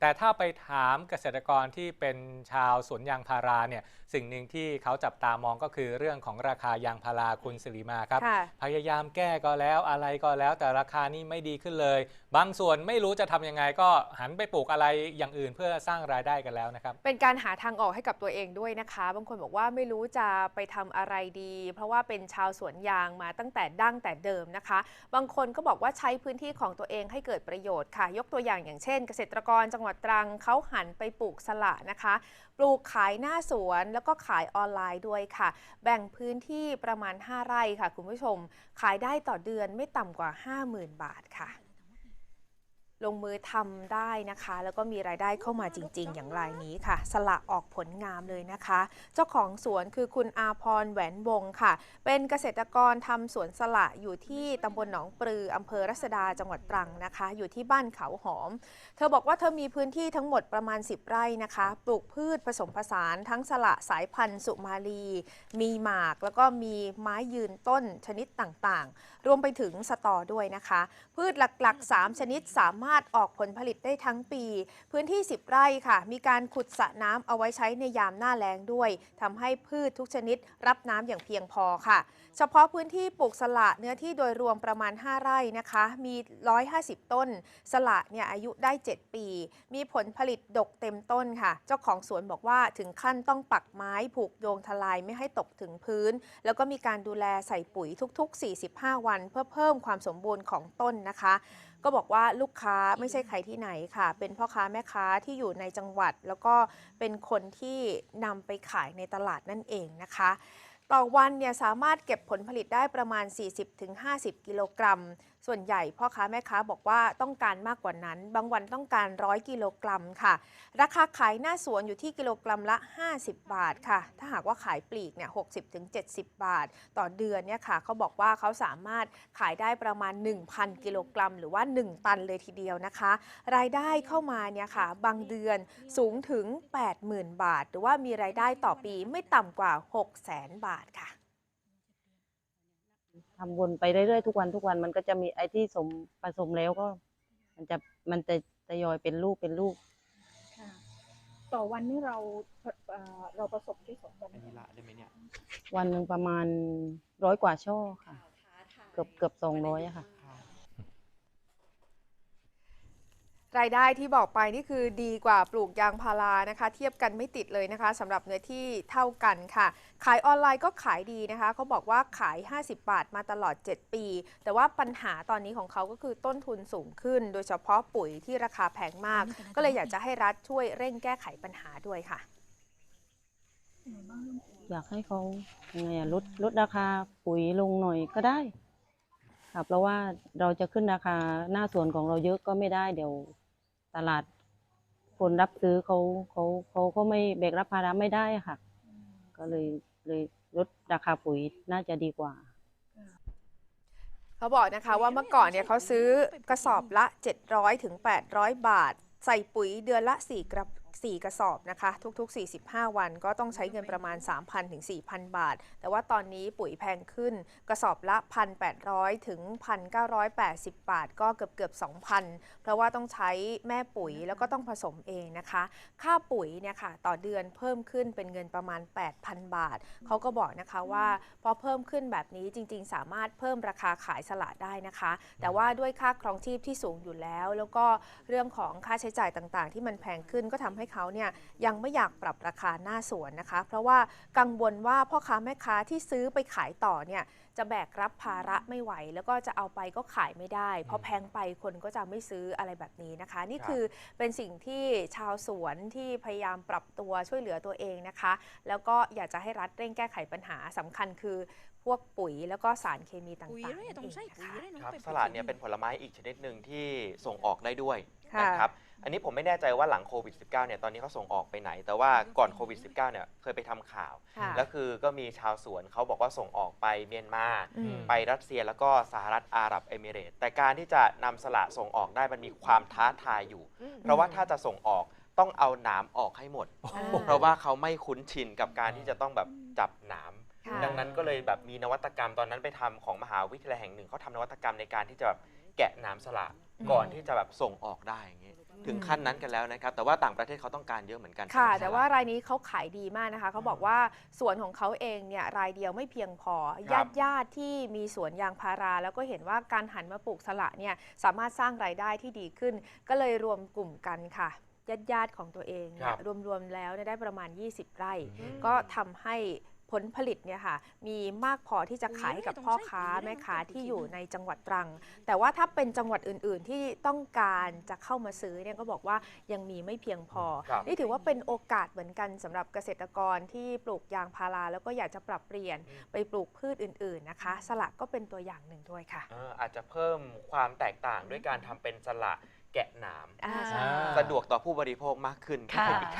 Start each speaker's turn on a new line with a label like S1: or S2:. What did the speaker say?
S1: แต่ถ้าไปถามเกษตรกรที่เป็นชาวสวนยางพาราเนี่ยสิ่งหนึ่งที่เขาจับตามองก็คือเรื่องของราคายางพาราคุณสิริมาครับ
S2: ค่ะ
S1: พยายามแก้ก็แล้วอะไรก็แล้ว แต่ราคานี่ไม่ดีขึ้นเลย บางส่วนไม่รู้จะทำยังไงก็หันไปปลูกอะไรอย่างอื่นเพื่อสร้างรายได้กันแล้วนะครับ
S2: เป็นการหาทางออกให้กับตัวเองด้วยนะคะ บางคนบอกว่าไม่รู้จะไปทำอะไรดี เพราะว่าเป็นชาวสวนยางมาตั้งแต่ดั้งแต่เดิมนะคะ บางคนก็บอกว่าใช้พื้นที่ของตัวเองให้เกิดประโยชน์ค่ะ ยกตัวอย่างอย่างเช่น เกษตรกรจังหวัดตรังเขาหันไปปลูกสละนะคะ ปลูกขายหน้าสวนแล้วก็ขายออนไลน์ด้วยค่ะ แบ่งพื้นที่ประมาณ 5 ไร่ค่ะ คุณผู้ชม ขายได้ต่อเดือนไม่ต่ำกว่า 50,000 บาทค่ะ ลงมือทำได้นะคะ แล้วก็มีรายได้เข้ามาจริง ๆ อย่างรายนี้ค่ะ สละออกผลงามเลยนะคะ เจ้าของสวนคือคุณอาพรแหวนวงค่ะ เป็นเกษตรกรทำสวนสละอยู่ที่ตำบลหนองปลืออำเภอรัศดาจังหวัดตรังนะคะ อยู่ที่บ้านเขาหอม เธอบอกว่าเธอมีพื้นที่ทั้งหมดประมาณ 10 ไร่นะคะ ปลูกพืชผสมผสานทั้งสละสายพันธุ์สุมาลี มีหมาก แล้วก็มีไม้ยืนต้นชนิดต่างๆ รวมไปถึงสตอด้วยนะคะ พืชหลักๆ 3 ชนิดสามารถออกผลผลิตได้ทั้งปี พื้นที่ 10 ไร่ค่ะ มีการขุดสระน้ำเอาไว้ใช้ในยามหน้าแล้งด้วยทำให้พืชทุกชนิดรับน้ำอย่างเพียงพอค่ะ เฉพาะพื้นที่ปลูกสละเนื้อที่โดยรวมประมาณ 5 ไร่นะคะ มี 150 ต้น สละเนี่ยอายุได้ 7 ปี มีผลผลิตดกเต็มต้นค่ะ เจ้าของสวนบอกว่าถึงขั้นต้องปักไม้ผูกโยงทลายไม่ให้ตกถึงพื้น แล้วก็มีการดูแลใส่ปุ๋ยทุก ๆ 45 วัน เพื่อเพิ่มความสมบูรณ์ของต้นนะคะ ก็บอกว่าลูกค้าไม่ใช่ใครที่ไหนค่ะ เป็นพ่อค้าแม่ค้าที่อยู่ในจังหวัด แล้วก็เป็นคนที่นำไปขายในตลาดนั่นเองนะคะ ต่อวันเนี่ยสามารถเก็บผลผลิตได้ประมาณ 40-50 กิโลกรัม ส่วนใหญ่พ่อค้าแม่ค้าบอกว่าต้องการมากกว่านั้น บางวันต้องการ 100 กิโลกรัมค่ะ ราคาขายหน้าสวนอยู่ที่กิโลกรัมละ 50 บาทค่ะ ถ้าหากว่าขายปลีกเนี่ย60-70 บาท ต่อเดือนเนี่ยค่ะเขาบอกว่าเขาสามารถขายได้ประมาณ 1,000 กิโลกรัม หรือว่า 1 ตันเลยทีเดียวนะคะ รายได้เข้ามาเนี่ยค่ะ บางเดือนสูงถึง 80,000 บาท หรือว่ามีรายได้ต่อปีไม่ต่ำกว่า 600,000 บาทค่ะ
S3: ทำวนไปเรื่อยๆทุกวันทุกวันมันก็จะมีไอ้ที่สมผสมแล้วก็ มันจะมันจะทยอยเป็นลูกเป็นลูก
S4: ค่ะต่อวันนี้เราเอ่อเราประสบที่สองวัน
S5: อันนี้ละได้ไหมเนี่ย
S3: วันหนึ่งประมาณร้อยกว่าช่อค่ะ เกือบเกือบสองร้อยอะค่ะ
S2: รายได้ที่บอกไปนี่คือดีกว่าปลูกยางพารานะคะ เทียบกันไม่ติดเลยนะคะสำหรับเนื้อที่เท่ากันค่ะ ขายออนไลน์ก็ขายดีนะคะเขาบอกว่าขาย 50 บาทมาตลอด 7 ปี แต่ว่าปัญหาตอนนี้ของเขาก็คือต้นทุนสูงขึ้น โดยเฉพาะปุ๋ยที่ราคาแพงมาก ก็เลยอยากจะให้รัฐช่วยเร่งแก้ไขปัญหาด้วยค่ะ
S3: อยากให้เขายังไงอะลดลดราคาปุ๋ยลงหน่อยก็ได้ค่ะเพราะว่าเราจะขึ้นราคาหน้าสวนของเราเยอะก็ไม่ได้เดี๋ยว ตลาดคนรับซื้อเขาเขาเขาก็ไม่แบกรับภาระไม่ได้อะค่ะ ก็เลยเลยลดราคาปุ๋ยน่าจะดีกว่า
S2: เขาบอกนะคะว่าเมื่อก่อนเนี่ยเขาซื้อกระสอบละ 700ถึง800 บาท ใส่ปุ๋ยเดือนละ 4 กระ 4 กระสอบนะคะ ทุกๆ 45 วันก็ต้องใช้เงินประมาณ 3,000 ถึง 4,000 บาท แต่ว่าตอนนี้ปุ๋ยแพงขึ้น กระสอบละ 1,800 ถึง 1,980 บาท ก็เกือบเกือบ2,000 เพราะว่าต้องใช้แม่ปุ๋ยแล้วก็ต้องผสมเองนะคะ ค่าปุ๋ยเนี่ยค่ะต่อเดือนเพิ่มขึ้นเป็นเงินประมาณ 8,000 บาท เขาก็บอกนะคะว่าพอเพิ่มขึ้นแบบนี้จริง ๆ สามารถเพิ่มราคาขายสละได้นะคะ แต่ว่าด้วยค่าครองชีพที่สูงอยู่แล้ว แล้วก็เรื่องของค่าใช้จ่ายต่างๆ ที่มันแพงขึ้นก็ทำให้เขาเนี่ยยังไม่อยากปรับราคาหน้าสวนนะคะ เพราะว่ากังวลว่าพ่อค้าแม่ค้าที่ซื้อไปขายต่อเนี่ยจะแบกรับภาระไม่ไหว แล้วก็จะเอาไปก็ขายไม่ได้เพราะแพงไปคนก็จะไม่ซื้ออะไรแบบนี้นะคะ นี่
S5: ครับ
S2: คือเป็นสิ่งที่ชาวสวนที่พยายามปรับตัวช่วยเหลือตัวเองนะคะ แล้วก็อยากจะให้รัฐเร่งแก้ไขปัญหาสำคัญคือพวกปุ๋ยแล้วก็สารเคมีต่าง
S6: ปุ๋ย
S2: ๆ
S6: เลย
S2: นั่น
S6: ต้อ
S2: เองง
S6: ใช้
S2: นะ
S6: ปุ๋ย
S2: คะ
S6: เลยเนาะ
S5: ครับ
S6: ไป
S5: สลัดเนี่ยเป็นผลไม้อีกชนิดหนึ่งที่ส่งออกได้ด้วย
S2: ค่ะ
S5: นะครับอันนี้ผมไม่แน่ใจว่าหลังโควิด -19 เนี่ยตอนนี้เขาส่งออกไปไหน แต่ว่าก่อนโควิด -19 เนี่ยเคยไปทำข่าว
S2: ค่ะ
S5: แล้วคือก็มีชาวสวนเขาบอกว่าส่งออกไปเมียนมา
S2: อืม
S5: ไปรัสเซียแล้วก็สหรัฐอาหรับเอมิเรตส์แต่การที่จะนำสละส่งออกได้มันมีความท้าทายอยู่เพราะว่าถ้าจะส่งออกต้องเอาหนามออกให้หมด
S2: อ่า
S5: เพราะว่าเขาไม่คุ้นชินกับการที่จะต้องแบบจับหนาม
S2: ค่ะ
S5: ดังนั้นก็เลยแบบมีนวัตกรรมตอนนั้นไปทำของมหาวิทยาลัยแห่งหนึ่งเขาทำนวัตกรรมในการที่จะแบบแกะหนามสละ ก่อนที่จะแบบส่งออกได้อย่างเงี้ยถึงขั้นนั้นกันแล้วนะครับ แต่ว่าต่างประเทศเขาต้องการเยอะเหมือนกัน
S2: ค่ะ
S5: ใช่ไหม
S2: แต่ว่ารายนี้เขาขายดีมากนะคะ เขาบอกว่าสวนของเขาเองเนี่ยรายเดียวไม่เพียงพอ
S5: ครั
S2: ญา
S5: บ
S2: ติญาติๆที่มีสวนยางพารา แล้วก็เห็นว่าการหันมาปลูกสละเนี่ยสามารถสร้างรายได้ที่ดีขึ้น ก็เลยรวมกลุ่มกันค่ะญาติญาติๆของตัวเองเนี่ยรวมๆแล้วเนี่ยได้ประมาณ 20 ไร่ ก็ทำให้ ผลผลิตเนี่ยค่ะมีมากพอที่จะขายให้กับพ่อค้าแม่ค้าที่อยู่ในจังหวัดตรัง แต่ว่าถ้าเป็นจังหวัดอื่น ๆ ที่ต้องการจะเข้ามาซื้อเนี่ยก็บอกว่ายังมีไม่เพียงพอ
S5: ครับ
S2: นี่ถือว่าเป็นโอกาสเหมือนกันสำหรับเกษตรกรที่ปลูกยางพาราแล้วก็อยากจะปรับเปลี่ยนไปปลูกพืชอื่น ๆนะคะ สละก็เป็นตัวอย่างหนึ่งด้วยค่ะ
S5: เอ่ออาจจะเพิ่มความแตกต่างด้วยการทำเป็นสละแกะหนาม
S2: อ่า
S1: อ่า
S2: ใช่
S5: สะดวกต่อผู้บริโภคมากขึ้น
S6: ค่ะ
S5: เป็นอีก